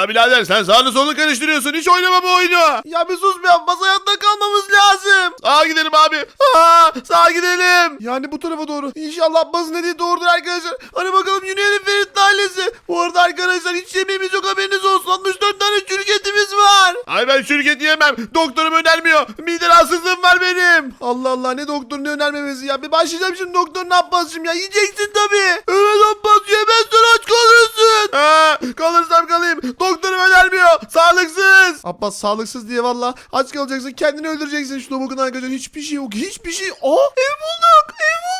Ya birader sen sağını solunu karıştırıyorsun. Hiç oynama bu oyunu. Ya bir sus bir Abbas hayatta kalmamız lazım. Sağa gidelim abi. Aa, sağa gidelim. Yani bu tarafa doğru. İnşallah Abbas'ın dediği doğrudur arkadaşlar. Hadi bakalım yürüyelim Ferit ailesi. Bu arada arkadaşlar hiç yemeğimiz yok haberiniz olsun. 64 tane çürük etimiz var. Ay ben şirket yemem. Doktorum önermiyor. Mide rahatsızlığım var benim. Allah Allah ne doktorun ne önermemesi ya. Bir başlayacağım şimdi doktorun Abbas'cığım ya. Yiyeceksin tabii. Evet Abbas yemezsen aç kalırsın. Aa, kalırsam kalayım. Doktorum önermiyor. Sağlıksız. Abbas sağlıksız diye valla aç kalacaksın kendini öldüreceksin şuna bakın arkadaşlar hiçbir şey yok hiçbir şey. Aa ev bulduk ev bulduk.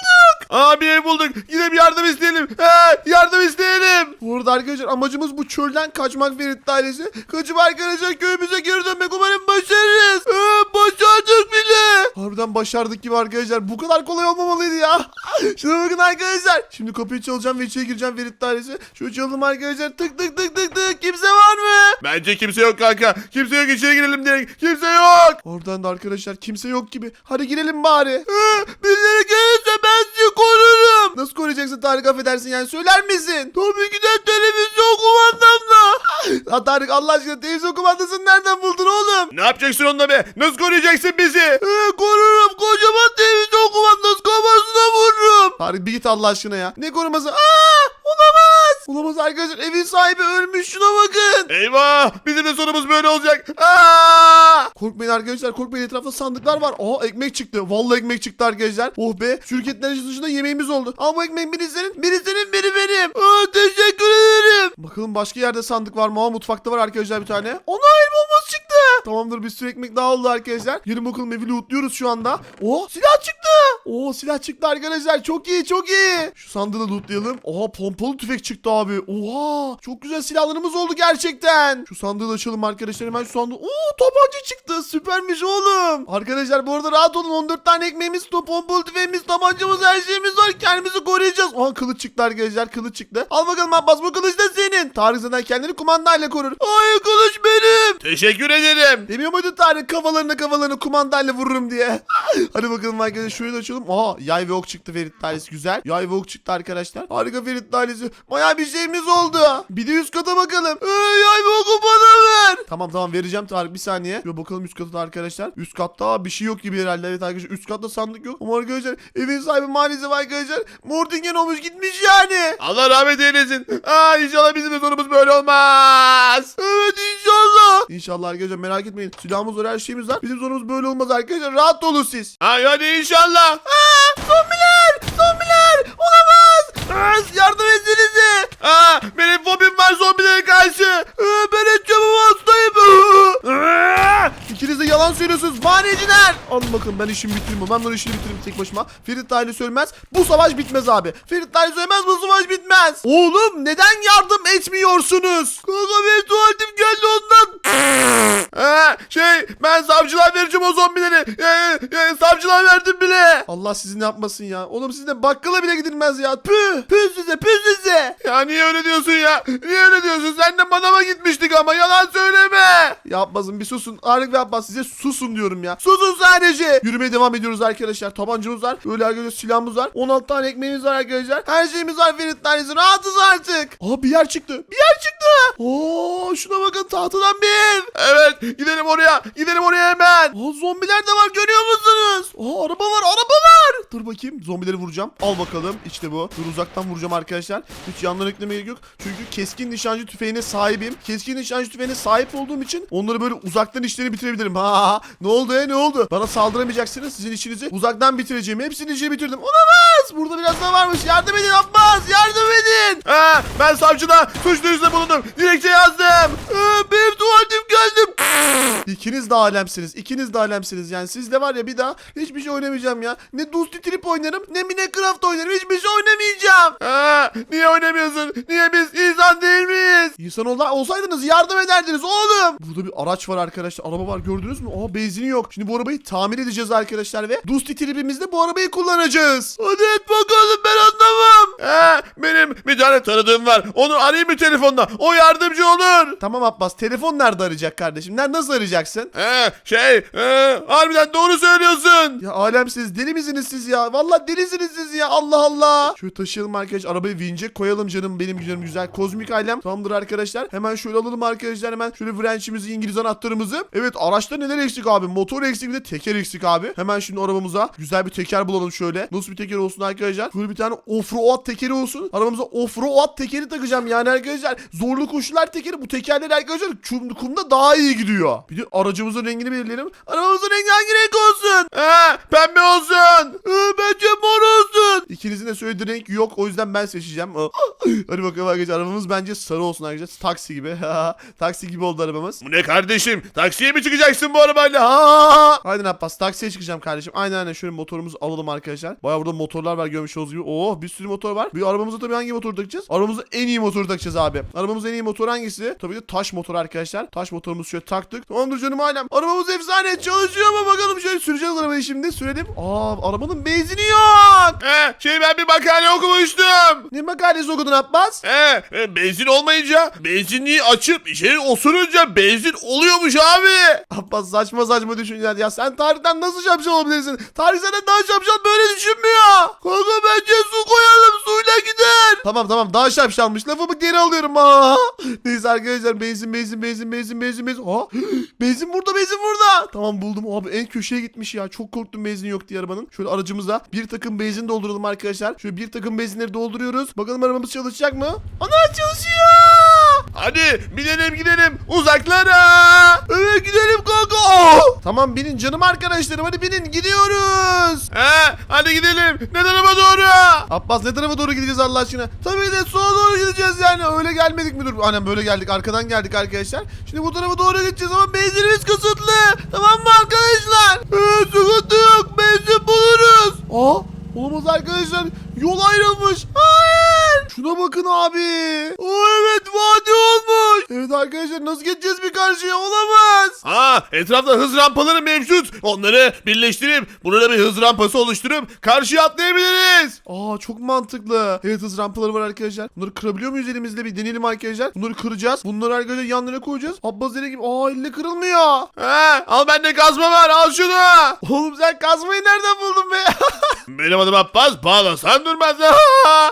Abi ev bulduk. Gidip yardım isteyelim. He, yardım isteyelim. Bu arada arkadaşlar amacımız bu çölden kaçmak Ferit ailesi. Kaçıp arkadaşlar köyümüze geri dönmek umarım başarırız. Ee, başardık bile. Harbiden başardık gibi arkadaşlar. Bu kadar kolay olmamalıydı ya. Şuna bakın arkadaşlar. Şimdi kapıyı çalacağım ve içeri gireceğim Ferit ailesi. Şu çalalım arkadaşlar. Tık tık tık tık tık. Kimse var mı? Bence kimse yok kanka. Kimse yok içeri girelim direkt. Kimse yok. Oradan da arkadaşlar kimse yok gibi. Hadi girelim bari. Ee, birileri gelirse ben sizi korurum. Nasıl koruyacaksın Tarık affedersin yani söyler misin? Tabii ki de televizyon kumandamla. Ha Tarık Allah aşkına televizyon kumandasını nereden buldun oğlum? Ne yapacaksın onunla be? Nasıl koruyacaksın bizi? Ee, korurum kocaman televizyon kumandası kafasına vururum. Tarık bir git Allah aşkına ya. Ne koruması? Aa, olamaz. Arkadaşlar evin sahibi ölmüş şuna bakın. Eyvah! Bizim de sonumuz böyle olacak. Aa! Korkmayın arkadaşlar korkmayın etrafta sandıklar var. Aa ekmek çıktı. Vallahi ekmek çıktı arkadaşlar. Oh be şirketler dışında yemeğimiz oldu. Ama bu ekmek biri senin biri senin biri benim. Aa teşekkür ederim. Bakalım başka yerde sandık var mı? Aa mutfakta var arkadaşlar bir tane. Ana el bombası çıktı. Tamamdır bir sürü ekmek daha oldu arkadaşlar. Gelin bakalım evi lootluyoruz şu anda. Oh silah çıktı. Oo silah çıktı arkadaşlar. Çok iyi çok iyi. Şu sandığı da lootlayalım. Oha pompalı tüfek çıktı abi. Oha çok güzel silahlarımız oldu gerçekten. Şu sandığı da açalım arkadaşlar. Hemen şu sandığı. Oo tabanca çıktı. Süpermiş oğlum. Arkadaşlar bu arada rahat olun. 14 tane ekmeğimiz, top, pompalı tüfeğimiz, tabancamız her şeyimiz var. Kendimizi koruyacağız. Aha kılıç çıktı arkadaşlar. Kılıç çıktı. Al bakalım Abbas bu kılıç da senin. Tarık zaten kendini kumandayla korur. Ay kılıç benim. Teşekkür ederim. Demiyor muydu Tarık kafalarını kafalarını kumandayla vururum diye. Hadi bakalım arkadaşlar şurayı da açalım. Aa yay ve ok çıktı Ferit Dairesi güzel. Yay ve ok çıktı arkadaşlar. Harika Ferit Dairesi. Baya bir şeyimiz oldu. Bir de üst kata bakalım. Ee, yay ve oku bana ver. Tamam tamam vereceğim Tarık bir saniye. Şöyle bakalım üst kata arkadaşlar. Üst katta bir şey yok gibi herhalde. Evet arkadaşlar üst katta sandık yok. Ama arkadaşlar evin sahibi maalesef arkadaşlar. Mortingen olmuş gitmiş yani. Allah rahmet eylesin. Aa, inşallah bizim de sonumuz böyle olmaz. Evet inşallah. İnşallah arkadaşlar merak etmeyin. Silahımız var her şeyimiz var. Bizim sorunumuz böyle olmaz arkadaşlar. Rahat olun siz. Ay hadi inşallah. Aa! Zombiler! Yardım etsenize! Aa, benim fobim var zombilere karşı. Aa, ben edeceğim ama hastayım. Aa! İkiniz de yalan söylüyorsunuz maneciler. Alın bakın ben işimi bitireyim. Ben bunun işini bitireyim tek başıma. Ferit Dahili söylemez. Bu savaş bitmez abi. Ferit Dahili söylemez bu savaş bitmez. Oğlum neden yardım etmiyorsunuz? Kanka benim tuvaletim geldi ondan. Aa, şey ben savcılığa vereceğim o zombileri. Ee, e, savcılığa verdim bile. Allah sizi ne yapmasın ya. Oğlum sizde bakkala bile gidilmez ya. Püh. Püh size püh size. Ya niye öyle diyorsun ya? Niye öyle diyorsun? Sen de manava gitmiştik ama yalan söyleme. Yapmasın bir susun. Arık ve Abbas size susun diyorum ya. Susun sadece. Yürümeye devam ediyoruz arkadaşlar. Tabancamız var. Böyle arkadaşlar silahımız var. 16 tane ekmeğimiz var arkadaşlar. Her şeyimiz var Ferit tanesi. Rahatız artık. Aa bir yer çıktı. Bir yer çıktı. Oo şuna bakın tahtadan bir ev. Evet gidelim oraya. Gidelim oraya hemen. Aa zombiler de var görüyor musunuz? Aa araba var araba var. Dur bakayım zombileri vuracağım. Al bakalım işte bu. Dur uzaktan vuracağım arkadaşlar. Hiç yandan eklemeye gerek yok. Çünkü keskin nişancı tüfeğine sahibim. Keskin nişancı tüfeğine sahip olduğum için onları böyle uzaktan işlerini bitirebilirim. Ha ne oldu ya ne oldu? Bana saldıramayacaksınız. Sizin işinizi uzaktan bitireceğim. Hepsini işini bitirdim. Olamaz. Burada biraz daha varmış. Yardım edin Abbas. Yardım edin. Ha, ben savcılığa suç duyurusunda bulundum. Dilekçe yazdım. Ee, benim tuvaletim geldim. İkiniz de alemsiniz. İkiniz de alemsiniz. Yani siz de var ya bir daha hiçbir şey oynamayacağım ya. Ne Dusty Trip oynarım ne Minecraft oynarım. Hiçbir şey oynamayacağım. Ha, niye oynamıyorsun? Niye biz insan değil miyiz? İnsan ola- olsaydınız yardım ederdiniz oğlum. Burada bir araç var arkadaşlar. Araba var gördünüz mü? Aa benzini yok. Şimdi bu arabayı tamir edeceğiz arkadaşlar ve Dusty Trip'imizde bu arabayı kullanacağız. Hadi Evet bakalım ben anlamam. He, benim bir tane tanıdığım var. Onu arayayım mı telefonla? O yardımcı olur. Tamam Abbas telefon nerede arayacak kardeşim? Nerede nasıl arayacaksın? He, şey, e, harbiden doğru söylüyorsun. Ya alemsiz deli misiniz siz ya? Vallahi delisiniz siz ya Allah Allah. Şöyle taşıyalım arkadaş arabayı vince koyalım canım benim canım güzel kozmik ailem. Tamamdır arkadaşlar. Hemen şöyle alalım arkadaşlar hemen şöyle wrenchimizi İngiliz anahtarımızı. Evet araçta neler eksik abi? Motor eksik bir de teker eksik abi. Hemen şimdi arabamıza güzel bir teker bulalım şöyle. Nasıl bir teker olsun arkadaşlar? Şöyle bir tane offroad tekeri olsun. Arabamıza offroad tekeri takacağım yani arkadaşlar. Zorlu koşular tekeri bu tekerler arkadaşlar kum, kumda daha iyi gidiyor. Bir de aracımızın rengini belirleyelim. Arabamızın rengi hangi renk olsun? He, pembe olsun. Ee, bence mor olsun. İkinizin de söylediği renk yok. O yüzden ben seçeceğim. Hadi bakalım arkadaşlar. Arabamız bence sarı olsun arkadaşlar. Taksi gibi. Taksi gibi oldu arabamız. Bu ne kardeşim? Taksiye mi çıkacaksın bu arabayla? Ha! Haydi Abbas taksiye çıkacağım kardeşim. Aynen aynen şöyle motorumuzu alalım arkadaşlar. Baya burada motorlar var görmüş olduğunuz gibi. Oh bir sürü motor var. Bir arabamıza tabii hangi motoru takacağız? Arabamıza en iyi motoru takacağız abi. Arabamızın en iyi motoru hangisi? Tabii ki taş motor arkadaşlar. Taş motorumuzu şöyle taktık. Tamamdır canım ailem. Arabamız efsane çalışıyor ama bakalım şöyle süreceğiz arabayı şimdi. Sürelim. Aa arabanın benzini yok. He, şey ben bir makale okumuştum. Ne makalesi okudun Abbas? He, e, benzin olmayınca benzinliği açıp içeri osurunca benzin oluyormuş abi. Abbas saçma saçma düşünceler ya. Sen tarihten nasıl şapşal olabilirsin? Tarih senden daha şapşal böyle düşünmüyor. Kanka bence su koyalım suyla gider. Tamam tamam daha şapşalmış. Lafımı geri alıyorum. Aa. Neyse arkadaşlar benzin benzin benzin benzin benzin benzin. Aa, benzin burada benzin burada. Tamam buldum abi en köşeye gitmiş ya. Çok korktum benzin yok diye arabanın. Şöyle aracımıza bir takım benzin dolduralım arkadaşlar. Şöyle bir takım benzinleri dolduruyoruz. Bakalım arabamız çalışacak mı? Ana çalışıyor. Hadi binelim gidelim uzaklara. Evet gidelim kanka. Aa! Tamam binin canım arkadaşlarım hadi binin gidiyoruz. He, hadi gidelim. Ne tarafa doğru? Abbas ne tarafa doğru gideceğiz Allah aşkına? Tabii de sola doğru gideceğiz yani. Öyle gelmedik mi? Dur. Annem böyle geldik. Arkadan geldik arkadaşlar. Şimdi bu tarafa doğru gideceğiz ama benzinimiz kısıtlı. Tamam mı arkadaşlar? Ee, sıkıntı yok. Benzin buluruz. Aa, olamaz arkadaşlar. Yol ayrılmış. Hayır. Şuna bakın abi. Oo evet vadi olmuş. Evet arkadaşlar nasıl geçeceğiz bir karşıya? Olamaz. Ha, etrafta hız rampaları mevcut. Onları birleştirip burada bir hız rampası oluşturup karşıya atlayabiliriz. Aa çok mantıklı. Evet hız rampaları var arkadaşlar. Bunları kırabiliyor muyuz elimizle bir deneyelim arkadaşlar. Bunları kıracağız. Bunları arkadaşlar yanlarına koyacağız. Abbas dediği gibi aa elle kırılmıyor. He, al bende kazma var al şunu. Oğlum sen kazmayı nereden buldun be? Benim adım Abbas bağlasan durmaz.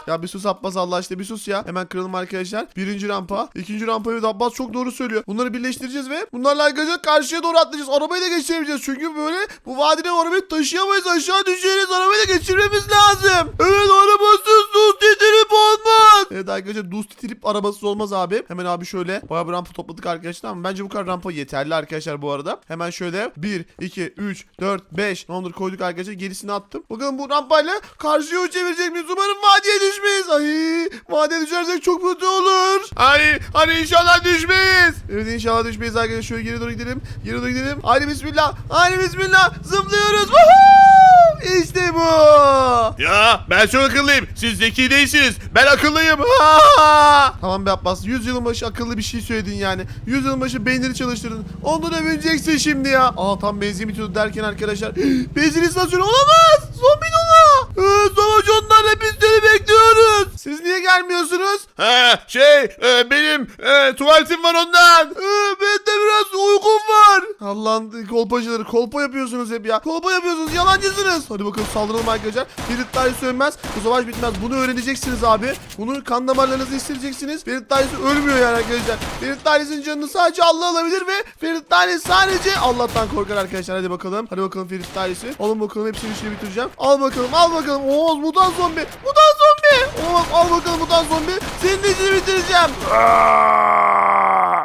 ya bir sus Abbas Allah aşkına bir sus ya. Hemen kıralım arkadaşlar. Birinci rampa. ikinci rampa evet Abbas çok doğru söylüyor. Bunları birleştireceğiz ve bunlarla arkadaşlar karşıya doğru atlayacağız. Arabayı da geçirebileceğiz. Çünkü böyle bu vadide arabayı taşıyamayız. Aşağı düşeriz. Arabayı da geçirmemiz lazım. Evet arkadaşlar duz titrip arabasız olmaz abi. Hemen abi şöyle bayağı bir rampa topladık arkadaşlar ama bence bu kadar rampa yeterli arkadaşlar bu arada. Hemen şöyle 1, 2, 3, 4, 5 tamamdır koyduk arkadaşlar gerisini attım. Bakalım bu rampayla karşıya çevirecek miyiz? Umarım vadiye düşmeyiz. Ay vadiye düşersek çok kötü olur. Hadi, hadi inşallah düşmeyiz. Evet inşallah düşmeyiz arkadaşlar. Şöyle geri doğru gidelim. Geri doğru gidelim. Haydi bismillah. Haydi bismillah. Zıplıyoruz. İşte bu. Ya ben çok akıllıyım. Siz zeki değilsiniz. Ben akıllıyım. Ha! Tamam be Abbas. 100 yılın başı akıllı bir şey söyledin yani. 100 yılın başı beynini çalıştırdın. Ondan övüneceksin şimdi ya. Aa tam benzin bitiyordu derken arkadaşlar. benzin istasyonu olamaz. Zombi dolu. Ee, savaş onlarla biz seni bekliyoruz. Siz niye gelmiyorsunuz? Ha, şey e, benim e, tuvaletim var ondan. Ee, ben de biraz uykum var. Allah'ın kolpacıları kolpa yapıyorsunuz hep ya. Kolpa yapıyorsunuz yalancısınız. Hadi bakalım saldıralım arkadaşlar. Ferit dahi sönmez. Bu savaş bitmez. Bunu öğreneceksiniz abi. Bunu kan damarlarınızı hissedeceksiniz. Ferit dahi ölmüyor yani arkadaşlar. Ferit dahi'nin canını sadece Allah alabilir ve Ferit dahi sadece Allah'tan korkar arkadaşlar. Hadi bakalım. Hadi bakalım Ferit dahi'si. Alın bakalım hepsini işini bitireceğim. Al bakalım al bakalım. Oo mutant zombi. Mutant zombi. Oo, al bakalım mutant zombi. Senin de işini bitireceğim.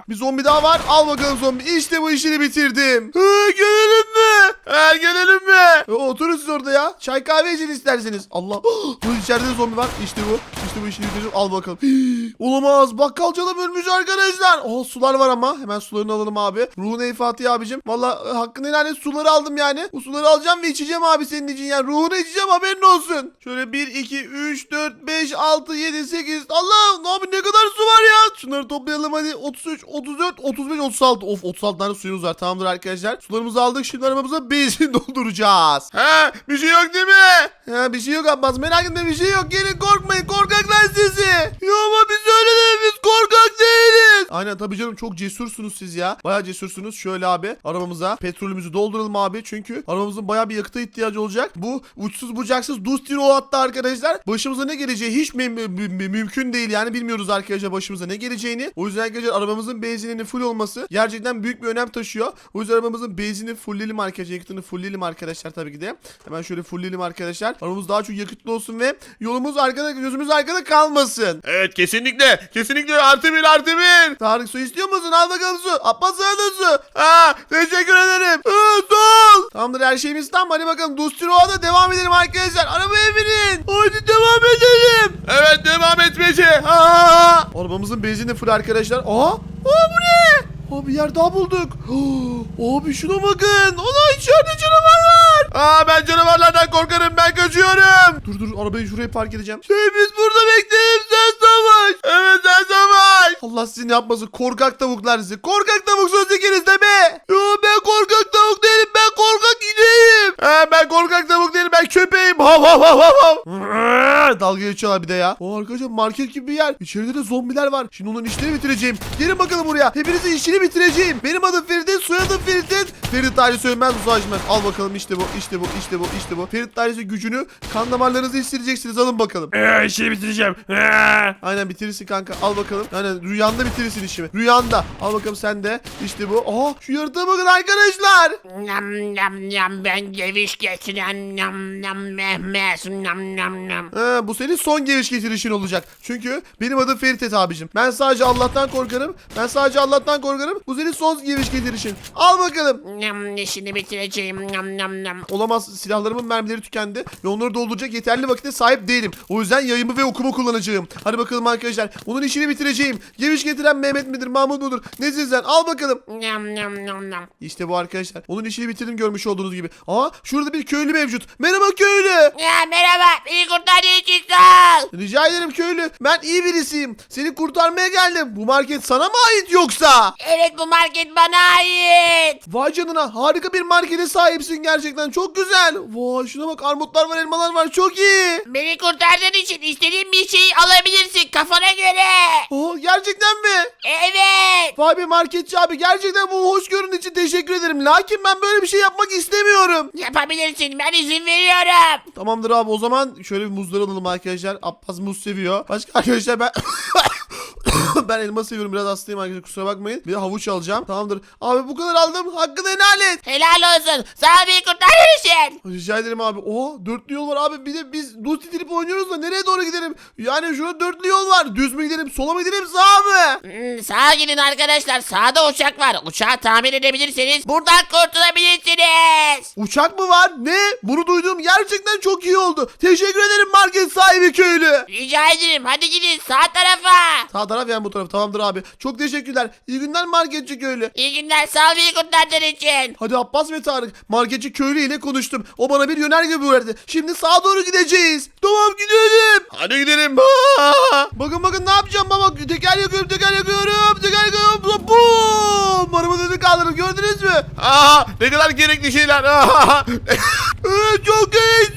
Bir zombi daha var. Al bakalım zombi. İşte bu işini bitirdim. Hı, gelelim mi? Ha, gelelim mi? E, oturun siz orada ya. Çay kahve için isterseniz. Allah. Bu içeride de zombi var. İşte bu. İşte bu işini bitirdim. Al bakalım. Olamaz. Bakkal canım ölmüş arkadaşlar. Oh sular var ama. Hemen sularını alalım abi. Ruhun ey Fatih abicim. Valla e, hakkını helal et. Suları aldım yani. Bu suları alacağım ve içeceğim abi senin için. Yani ruhunu içeceğim haberin olsun. Şöyle 1, 2, 3, 4, 5, 6, 7, 8. Allah abi ne kadar su var ya. Şunları toplayalım hadi. 33, 34, 35, 36. Of 36 tane suyumuz var. Tamamdır arkadaşlar. Sularımızı aldık. Şimdi arabamıza benzin dolduracağız. Ha, bir şey yok değil mi? Ya bir şey yok Abbas merak etme bir şey yok. Gelin korkmayın korkaklar sizi. Ya ama biz öyle korkak değiliz. Aynen tabii canım çok cesursunuz siz ya. Baya cesursunuz. Şöyle abi arabamıza petrolümüzü dolduralım abi. Çünkü arabamızın baya bir yakıta ihtiyacı olacak. Bu uçsuz bucaksız Dusty hatta arkadaşlar. Başımıza ne geleceği hiç mü- mü- mü- mümkün değil yani bilmiyoruz arkadaşlar başımıza ne geleceğini. O yüzden arkadaşlar arabamızın benzininin full olması gerçekten büyük bir önem taşıyor. O yüzden arabamızın benzini fullleyelim arkadaşlar. Yakıtını fullleyelim arkadaşlar tabii ki de. Hemen şöyle fullleyelim arkadaşlar. Arabamız daha çok yakıtlı olsun ve yolumuz arkada gözümüz arkada kalmasın. Evet kesinlikle. Kesinlikle artı bir artı bir. Tarık su istiyor musun? Al bakalım su. Abbas sana da su. Ha, teşekkür ederim. Ha, sol. Tamamdır her şeyimiz tam. Hadi bakalım Dustiro'da devam edelim arkadaşlar. Arabaya binin. Hadi devam edelim. Evet devam etmece. Aa! Arabamızın benzini full arkadaşlar. Aa! Aa bu ne? Aa bir yer daha bulduk. Abi şuna bakın. Ana içeride canavar var. Aa ben canavarlardan korkarım ben kaçıyorum. Dur dur arabayı şuraya park edeceğim. Şey biz burada bekleyelim sen savaş. Evet sen savaş. Allah sizin yapmasın korkak tavuklar sizi. Korkak tavuksunuz ikiniz de be. Yo ben korkak tavuk değilim ben korkak ineğim. Ha, ben korkak tavuk değilim ben köpeğim. Hav hav hav hav hav. Dalga geçiyorlar bir de ya. O arkadaşlar market gibi bir yer. İçeride de zombiler var. Şimdi onların işlerini bitireceğim. Gelin bakalım buraya. Hepinizin işini bitireceğim. Benim adım Ferit, soyadım Ferit. Ferit ailesi söylemez bu savaşmaz. Al bakalım işte bu, işte bu, işte bu, işte bu. Ferit ailesi gücünü kan damarlarınızı hissedeceksiniz. Alın bakalım. Ee, işi bitireceğim. Ee. Aynen bitirirsin kanka. Al bakalım. Aynen rüyanda bitirirsin işimi. Rüyanda. Al bakalım sen de. İşte bu. Aa şu yaratığa bakın arkadaşlar. Nam nam nam ben geviş getiren nam nam Mehmet nam nam nam. He, bu senin son geviş getirişin olacak. Çünkü benim adım Ferit Et abicim. Ben sadece Allah'tan korkarım. Ben sadece Allah'tan korkarım. Bu senin son geviş getirişin. Al bakalım. Nam işini bitireceğim nam nam nam. Olamaz silahlarımın mermileri tükendi ve onları dolduracak yeterli vakite sahip değilim. O yüzden yayımı ve okumu kullanacağım. Hadi bakalım arkadaşlar. Onun işini bitireceğim. Geviş getiren Mehmet midir Mahmut mudur? Nesin sen? Al bakalım. Nam nam nam nam. İşte bu arkadaşlar. Onun işini bitirdim görmüş olduğunuz gibi. Aa şurada bir köylü mevcut. Merhaba köylü. Ya merhaba beni kurtardığın için sağ ol. Rica ederim köylü. Ben iyi birisiyim. Seni kurtarmaya geldim. Bu market sana mı ait yoksa? Evet bu market bana ait. Vay canına harika bir markete sahipsin gerçekten. Çok güzel. Vay şuna bak armutlar var elmalar var. Çok iyi. Beni kurtardığın için istediğin bir şeyi alabilirsin kafana göre. Aa, gerçekten mi? Evet. Vay be marketçi abi gerçekten bu hoşgörün için teşekkür ederim. Lakin ben böyle bir şey yapmak istemiyorum. Yapabilirsin ben izin veriyorum. Tamamdır abi o zaman şöyle bir muzlar alalım arkadaşlar. Abbas muz seviyor. Başka arkadaşlar ben... ben elma seviyorum biraz hastayım arkadaşlar kusura bakmayın. Bir de havuç alacağım. Tamamdır. Abi bu kadar aldım. Hakkını helal et. Helal olsun. Sağ ol beni kurtardığın için. Rica ederim abi. Oha dörtlü yol var abi. Bir de biz Dusty Trip oynuyoruz da nereye doğru gidelim? Yani şurada dörtlü yol var. Düz mü gidelim sola mı gidelim sağa mı? Hmm, sağa gidin arkadaşlar. Sağda uçak var. Uçağı tamir edebilirseniz buradan kurtulabilirsiniz. Uçak mı var? Ne? Bunu duyduğum gerçekten çok iyi oldu. Teşekkür ederim market sahibi köylü. Rica ederim. Hadi gidin sağ tarafa. Sağ taraf yani bu taraf. Tamamdır abi. Çok teşekkürler. İyi günler marketçi köylü. İyi günler. Sağ ol beni kurtardığın için. Hadi Abbas ve Tarık. Marketçi köylü ile konuştum. O bana bir yönerge verdi. Şimdi sağa doğru gideceğiz. Tamam gidelim. Hadi gidelim. Aa! Bakın bakın ne yapacağım baba. Teker yakıyorum teker yakıyorum. Teker yakıyorum. Bum. Araba önünü kaldırdım gördünüz mü? Aa, ne kadar gerekli şeyler. Aa! Ee, çok gereksiz.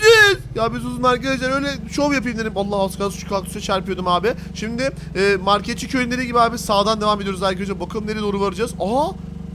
Ya biz uzun arkadaşlar öyle şov yapayım dedim. Allah az kalsın şu kaktüse çarpıyordum abi. Şimdi e, marketçi köyleri gibi abi sağdan devam ediyoruz arkadaşlar. Bakalım nereye doğru varacağız. Aa,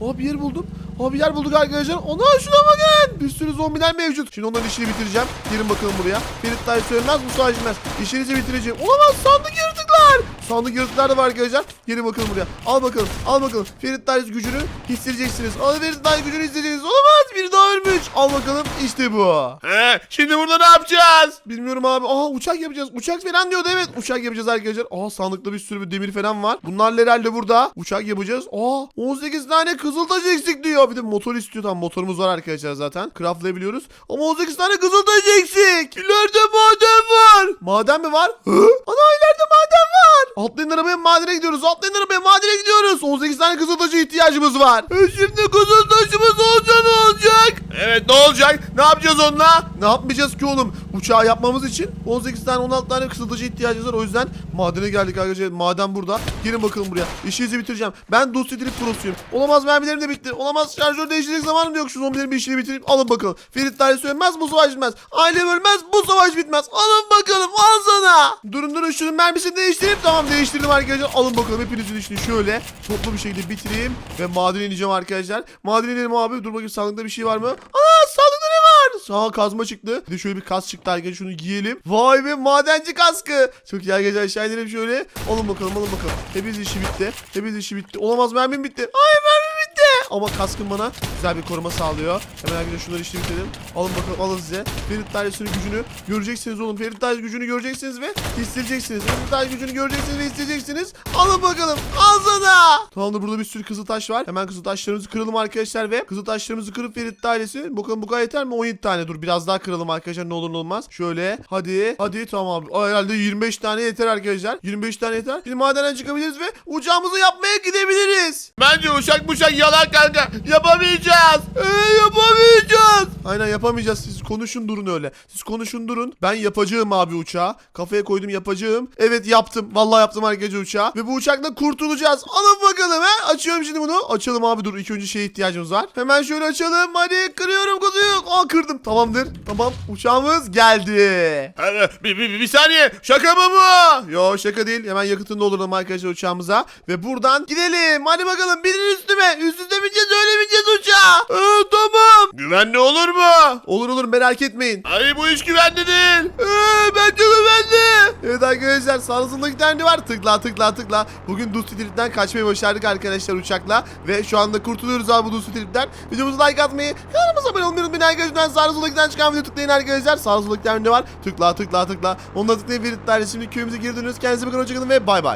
aa bir yer buldum. Aa bir yer bulduk arkadaşlar. Ana şuna bakın. Bir sürü zombiler mevcut. Şimdi onların işini bitireceğim. Gelin bakalım buraya. Ferit Tay söylemez Musa Acımez. İşinizi bitireceğim. Olamaz sandık yaratıklar. Sandık yaratıklar da var arkadaşlar. Gelin bakalım buraya. Al bakalım. Al bakalım. Ferit Tay gücünü hissedeceksiniz. Al Ferit Tay gücünü hissedeceksiniz. Olamaz. Biri daha ölmüş. Al bakalım. İşte bu. He, şimdi burada ne yapacağız? Bilmiyorum abi. Aa uçak yapacağız. Uçak falan diyordu evet. Uçak yapacağız arkadaşlar. Aa sandıkta bir sürü bir demir falan var. Bunlarla herhalde burada. Uçak yapacağız. Aa 18 tane kızıltaş eksik diyor. Bir de motor istiyor. Tamam motorumuz var arkadaşlar zaten. Craftlayabiliyoruz. Ama 18 tane kızıltaş eksik. İleride maden var. Maden mi var? Hı? Ana ileride maden var. Atlayın arabaya madene gidiyoruz. Atlayın arabaya madene gidiyoruz. 18 tane kızıltaşa ihtiyacımız var. E şimdi kızıltaşımız olsa ne olacak? Evet ne olacak? Ne yapacağız onunla? Ne yapmayacağız ki oğlum? Uçağı yapmamız için 18 tane 16 tane kısıltıcı ihtiyacımız var. O yüzden madene geldik arkadaşlar. Maden burada. Gelin bakalım buraya. İşinizi bitireceğim. Ben dosya dilip prosuyum. Olamaz mermilerim de bitti. Olamaz şarjör değiştirecek zamanım yok. Şu zombilerin bir işini bitireyim. Alın bakalım. Ferit dairesi ölmez bu savaş bitmez. Ailem ölmez bu savaş bitmez. Alın bakalım al sana. Durun durun şunun mermisini değiştireyim. Tamam değiştirdim arkadaşlar. Alın bakalım hepinizin işini şöyle toplu bir şekilde bitireyim. Ve madene ineceğim arkadaşlar. Madene inelim abi. Dur bakayım sandıkta bir şey var mı? Aa sandıkta ne var? Sağ kazma çıktı. Bir de şöyle bir kas çıktı arkadaşlar. Şunu giyelim. Vay be madenci kaskı. Çok iyi arkadaşlar aşağı inelim şöyle. Alın bakalım alın bakalım. Hepinizin işi bitti. Hepinizin işi bitti. Olamaz mermim bitti. Ay mermim. Ama kaskın bana güzel bir koruma sağlıyor. Hemen arkadaşlar şunları işini bitirelim. Alın bakalım alın size. Ferit Dairesi'nin gücünü göreceksiniz oğlum. Ferit Dairesi gücünü göreceksiniz ve hissedeceksiniz. Ferit Dairesi gücünü göreceksiniz ve hissedeceksiniz. Alın bakalım. Al sana. Tamamdır burada bir sürü kızıl taş var. Hemen kızıl taşlarımızı kıralım arkadaşlar ve kızıl taşlarımızı kırıp Ferit Dairesi. Bakalım bu kadar yeter mi? 17 tane dur. Biraz daha kıralım arkadaşlar ne olur ne olmaz. Şöyle. Hadi. Hadi tamam. Aa, herhalde 25 tane yeter arkadaşlar. 25 tane yeter. Şimdi madenden çıkabiliriz ve uçağımızı yapmaya gidebiliriz. Bence uçak uçak yalan kanka. Yapamayacağız. Ee, yapamayacağız. Aynen yapamayacağız. Siz konuşun durun öyle. Siz konuşun durun. Ben yapacağım abi uçağı. Kafaya koydum yapacağım. Evet yaptım. Vallahi yaptım arkadaşlar uçağı. Ve bu uçakla kurtulacağız. Alın bakalım he. Açıyorum şimdi bunu. Açalım abi dur. İlk önce şeye ihtiyacımız var. Hemen şöyle açalım. Hadi kırıyorum kutuyu. Aa kırdım. Tamamdır. Tamam. Uçağımız geldi. Ee, Bir, bir, bir, saniye. Şaka mı bu? Yo şaka değil. Hemen yakıtını dolduralım arkadaşlar uçağımıza. Ve buradan gidelim. Hadi bakalım binin üstüme. Üst üste bineceğiz öyle bineceğiz uçağa. Ee, tamam. Güvenli olur mu? Olur olur merak etmeyin. Ay bu iş güvenli değil. Ee, bence güvenli. Evet arkadaşlar sağınızda tane var. Tıkla tıkla tıkla. Bugün Dusty Trip'ten kaçmayı başardık arkadaşlar uçakla. Ve şu anda kurtuluyoruz abi bu Dusty Trip'ten. Videomuza like atmayı, kanalımıza abone olmayı unutmayın arkadaşlar. Sağınızda çıkan video tıklayın arkadaşlar. Sağınızda ne var? Tıkla tıkla tıkla. Onunla tıklayın Dairesi. Şimdi köyümüze geri dönüyoruz. Kendinize bakın hoşçakalın ve bay bay.